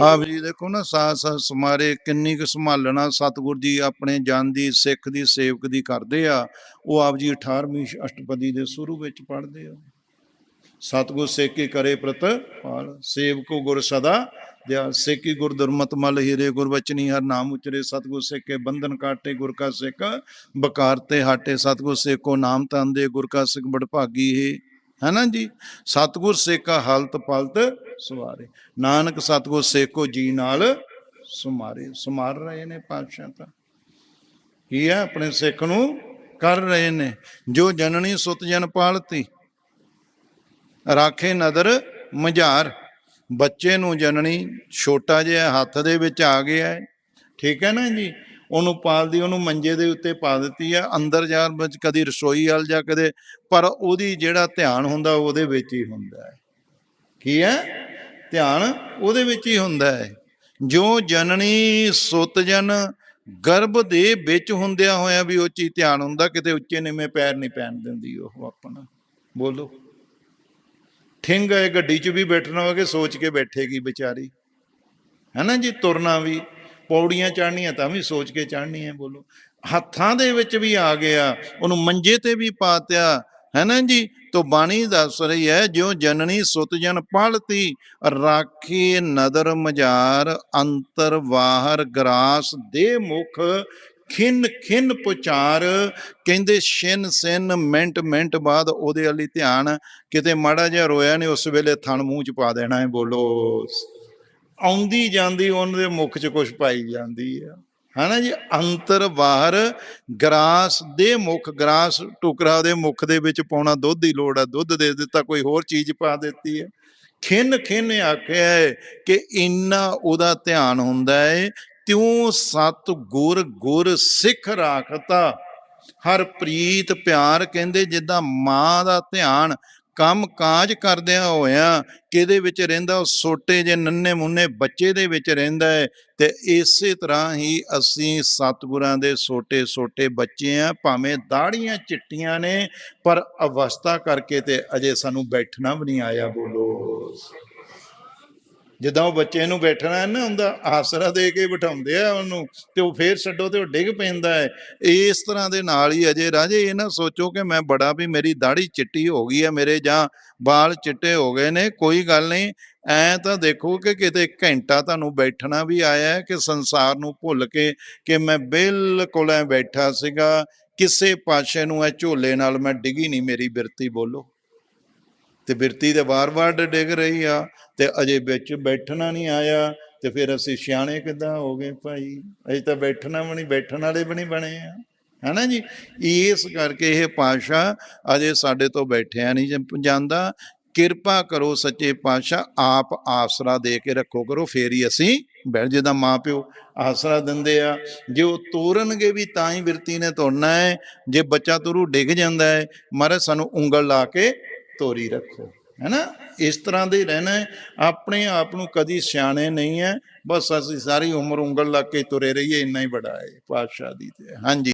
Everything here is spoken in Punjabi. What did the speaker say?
ਆਪ ਜੀ ਦੇਖੋ ਨਾ ਸਾਥ ਸਾਥ ਸਮਾਰੇ ਕਿੰਨੀ ਕੁ ਸੰਭਾਲਣਾ ਸਤਿਗੁਰ ਜੀ ਆਪਣੇ ਜਨ ਦੀ ਸਿੱਖ ਦੀ ਸੇਵਕ ਦੀ ਕਰਦੇ ਆ। ਉਹ ਆਪ ਜੀ 18ਵੀਂ ਅਸ਼ਟਪਦੀ ਦੇ ਸ਼ੁਰੂ ਵਿੱਚ ਪੜ੍ਹਦੇ ਆ। ਸਤਿਗੁਰ ਸੇਕੇ ਕਰੇ ਪ੍ਰਤ ਪਾਲ ਸੇਵਕੋ ਗੁਰ ਸਦਾ ਦਿਆ। ਸੇਕੀ ਗੁਰ ਦੁਰਮਤ ਮਲ ਹੀਰੇ ਗੁਰ ਬਚਨੀ ਹਰ ਨਾਮ ਉਚਰੇ ਸਤਿਗੁਰ ਸੇਕੇ। ਬੰਧਨ ਕਾਟੇ ਗੁਰ ਕਾ ਸਿੱਖ ਬਕਾਰ ਤੇ ਹਾਟੇ। ਸਤਿਗੁਰ ਸੇਕੋ ਨਾਮ ਤੰਦੇ ਗੁਰ ਕਾ ਸਿੱਖ ਬੜ ਭਾਗੀ ਹੈ ਹੈ ਜੀ? ਸਤਿਗੁਰ ਸੇਕਾ ਹਾਲਤ ਪਲਤ ਸਵਾਰੇ। ਨਾਨਕ ਸਤਿਗੁਰ ਸੇਕੋ ਜੀ ਨਾਲ ਸੁਮਾਰੇ। ਸੁਮਾਰ ਰਹੇ ਨੇ ਪਾਤਸ਼ਾਹ ਤਾਂ। ਕੀ ਹੈ? ਆਪਣੇ ਸਿੱਖ ਨੂੰ ਕਰ ਰਹੇ ਨੇ। ਜੋ ਜਨਨੀ ਸੁਤ ਜਨ ਪਾਲਤੀ। ਰਾਖੇ ਨਦਰ ਮਝਾਰ। ਬੱਚੇ ਨੂੰ ਜਨਨੀ ਛੋਟਾ ਜਿਹਾ ਹੱਥ ਦੇ ਵਿੱਚ ਆ ਗਿਆ ਹੈ। ਠੀਕ ਹੈ ਨਾ ਜੀ? ਉਹਨੂੰ ਪਾਲਦੀ ਉਹਨੂੰ ਮੰਜੇ ਦੇ ਉੱਤੇ ਪਾ ਦਿੱਤੀ ਆ, ਅੰਦਰ ਜਾਣ ਵਿੱਚ ਕਦੀ ਰਸੋਈ ਵਾਲ ਜਾਂ ਕਦੇ, ਪਰ ਉਹਦੀ ਜਿਹੜਾ ਧਿਆਨ ਹੁੰਦਾ, ਉਹਦੇ ਵਿੱਚ ਹੀ ਹੁੰਦਾ ਹੈ। ਕੀ ਹੈ? ਧਿਆਨ ਉਹਦੇ ਵਿੱਚ ਹੀ ਹੁੰਦਾ ਹੈ। ਜੋ ਜਨਨੀ ਸੁੱਤ ਜਨ, ਗਰਭ ਦੇ ਵਿੱਚ ਹੁੰਦਿਆਂ ਹੋਇਆ ਵੀ ਉਹ ਚੀਜ਼ ਧਿਆਨ ਹੁੰਦਾ, ਕਿਤੇ ਉੱਚੇ ਨਿਵੇਂ ਪੈਰ ਨਹੀਂ ਪੈਣ ਦਿੰਦੀ ਉਹ ਆਪਣਾ। ਬੋਲੋ। ਠਿੰਗ ਹੈ, ਗੱਡੀ 'ਚ ਵੀ ਬੈਠਣਾ ਹੋਵੇ, ਸੋਚ ਕੇ ਬੈਠੇਗੀ ਵਿਚਾਰੀ। ਹੈ ਨਾ ਜੀ, ਤੁਰਨਾ ਵੀ। ਪੌੜੀਆਂ ਚੜ੍ਹਨੀਆਂ ਤਾਂ ਵੀ ਸੋਚ ਕੇ ਚੜ੍ਹਨੀਆਂ ਬੋਲੋ। ਹੱਥਾਂ ਦੇ ਵਿੱਚ ਵੀ ਆ ਗਿਆ, ਉਹਨੂੰ ਮੰਜੇ ਤੇ ਵੀ ਪਾਤਿਆ ਹੈ ਨਾ ਜੀ? ਤੋ ਬਾਣੀ ਦੱਸ ਰਹੀ ਹੈ, ਜਿਉ ਜਨਨੀ ਸੁਤ ਜਨ ਪਲਤੀ, ਰਾਖੀ ਨਦਰ ਮਜਾਰ ਅੰਤਰ ਬਾਹਰ ਗਰਾਸ ਦੇ ਮੁਖ, ਖਿੰਨ ਖਿੰਨ ਪੁਚਾਰ। ਕਹਿੰਦੇ ਛਿੰਨ ਸਿਨ ਮਿੰਟ ਮਿੰਟ ਬਾਅਦ ਉਹਦੇ ਵਾਲੀ ਧਿਆਨ, ਕਿਤੇ ਮਾੜਾ ਜਿਹਾ ਰੋਇਆ ਨੇ, ਉਸ ਵੇਲੇ ਥਣ ਮੂੰਹ ਚ ਪਾ ਦੇਣਾ ਹੈ, ਬੋਲੋ। ਆਉਂਦੀ ਜਾਂਦੀ ਉਹਨਾਂ ਦੇ ਮੁਖ ਚ ਕੁਝ ਪਾਈ ਜਾਂਦੀ ਆ। ਹਨਾ ਜੀ? ਅੰਤਰ ਬਾਹਰ ਗਰਾਸ ਦੇ ਮੁਖ, ਗਰਾਸ ਟੁਕਰਾ ਦੇ ਮੁਖ ਦੇ ਵਿੱਚ ਪਾਉਣਾ ਦੁੱਧ ਦੀ ਲੋੜ ਆ, ਦੁੱਧ ਦੇ ਦਿੱਤਾ, ਕੋਈ ਹੋਰ ਚੀਜ਼ ਪਾ ਦਿੱਤੀ ਹੈ ਖਿੰਨ ਖਿੰਨ ਆਖਿਆ ਹੈ ਕਿ ਇੰਨਾ ਉਹਦਾ ਧਿਆਨ ਹੁੰਦਾ ਹੈ ਤਿਉ ਸਤ ਗੁਰ ਗੁਰ ਸਿੱਖ ਰਾਖਤਾ। ਹਰ ਪ੍ਰੀਤ ਪਿਆਰ ਕਹਿੰਦੇ, ਜਿੱਦਾਂ ਮਾਂ ਦਾ ਧਿਆਨ ਕੰਮ ਕਾਜ ਕਰਦਿਆਂ ਹੋਇਆਂ ਕਿਹਦੇ ਵਿੱਚ ਰਹਿੰਦਾ? ਉਹ ਛੋਟੇ ਜੇ ਨੰਨੇ ਮੁੰਨੇ ਬੱਚੇ ਦੇ ਵਿੱਚ ਰਹਿੰਦਾ ਹੈ। ਤੇ ਇਸੇ ਤਰ੍ਹਾਂ ਹੀ ਅਸੀਂ ਸਤਿਗੁਰਾਂ ਦੇ ਛੋਟੇ ਛੋਟੇ ਬੱਚੇ ਆ, ਭਾਵੇਂ ਦਾੜੀਆਂ ਚਿੱਟੀਆਂ ਨੇ, ਪਰ ਅਵਸਥਾ ਕਰਕੇ ਤੇ ਅਜੇ ਸਾਨੂੰ ਬੈਠਣਾ ਵੀ ਨਹੀਂ ਆਇਆ, ਬੋਲੋ। ਜਿੱਦਾਂ ਉਹ ਬੱਚੇ ਨੂੰ ਬੈਠਣਾ ਨਾ ਹੁੰਦਾ ਆਸਰਾ ਦੇ ਕੇ ਬਿਠਾਉਂਦੇ ਆ ਉਹਨੂੰ, ਤੇ ਉਹ ਫੇਰ ਛੱਡੋ ਤੇ ਉਹ ਡਿੱਗ ਪੈਂਦਾ ਹੈ। ਇਸ ਤਰ੍ਹਾਂ ਦੇ ਨਾਲ ਹੀ ਅਜੇ ਰਾਜੇ, ਇਹ ਨਾ ਸੋਚੋ ਕਿ ਮੈਂ ਬੜਾ ਵੀ ਮੇਰੀ ਦਾੜੀ ਚਿੱਟੀ ਹੋ ਗਈ ਹੈ ਮੇਰੇ ਜਾਂ ਵਾਲ ਚਿੱਟੇ ਹੋ ਗਏ ਨੇ, ਕੋਈ ਗੱਲ ਨਹੀਂ। ਐ ਤਾਂ ਦੇਖੋ ਕਿ ਕਿਤੇ ਘੰਟਾ ਤੁਹਾਨੂੰ ਬੈਠਣਾ ਵੀ ਆਇਆ ਹੈ ਕਿ ਸੰਸਾਰ ਨੂੰ ਭੁੱਲ ਕੇ ਕਿ ਮੈਂ ਬਿਲਕੁਲ ਐ ਬੈਠਾ ਸੀਗਾ, ਕਿਸੇ ਪਾਸੇ ਨੂੰ ਐ ਝੋਲੇ ਨਾਲ ਮੈਂ ਡਿੱਗੀ ਨਹੀਂ, ਮੇਰੀ ਬਿਰਤੀ ਬੋਲੋ। ਤੇ ਬਿਰਤੀ ਤੇ ਵਾਰ-ਵਾਰ ਡਿੱਗ ਰਹੀ ਆ ਤੇ ਅਜੇ ਵਿੱਚ ਬੈਠਣਾ ਨਹੀਂ ਆਇਆ ਤੇ ਫਿਰ ਅਸੀਂ ਸਿਆਣੇ ਕਿਦਾਂ ਹੋ ਗਏ ਭਾਈ? ਅਜੇ ਤਾਂ ਬੈਠਣਾ ਵੀ ਨਹੀਂ, ਬੈਠਣ ਵਾਲੇ ਵੀ ਨਹੀਂ ਬਣੇ ਆ। ਹੈਨਾ ਜੀ? ਇਸ ਕਰਕੇ ਇਹ ਪਾਸ਼ਾ ਅਜੇ ਸਾਡੇ ਤੋਂ ਬੈਠਿਆ ਨਹੀਂ ਜ- ਜਾਂਦਾ। ਕਿਰਪਾ ਕਰੋ ਸੱਚੇ ਪਾਸ਼ਾ ਆਪ ਆਸਰਾ ਦੇ ਕੇ ਰੱਖੋ ਕਰੋ, ਫੇਰ ਹੀ ਅਸੀਂ ਬੈਠ ਜਿਹਦਾ ਮਾਂ ਪਿਓ ਆਸਰਾ ਦਿੰਦੇ ਆ। ਜੇ ਉਹ ਤੋਰਨਗੇ ਵੀ ਤਾਂ ਹੀ ਵਿਰਤੀ ਨੇ ਤੋੜਨਾ ਹੈ। ਜੇ ਬੱਚਾ ਤੁਰੂ ਡਿੱਗ ਜਾਂਦਾ ਹੈ, ਮਹਾਰਾਜ ਸਾਨੂੰ ਉਂਗਲ ਲਾ ਕੇ ਤੋਰੀ ਰੱਖੋ, ਹੈਨਾ? ਇਸ ਤਰ੍ਹਾਂ ਦੇ ਰਹਿਣਾ ਆਪਣੇ ਆਪ ਨੂੰ ਕਦੀ ਸਿਆਣੇ ਨਹੀਂ ਹੈ। ਬਸ ਅਸੀਂ ਸਾਰੀ ਉਮਰ ਉਂਗਲ ਲਾ ਕੇ ਤੁਰੇ ਰਹੀਏ, ਇੰਨਾ ਹੀ ਬੜਾ ਹੈ ਪਾਤਸ਼ਾਹ ਦੀ ਤੇ ਹਾਂਜੀ।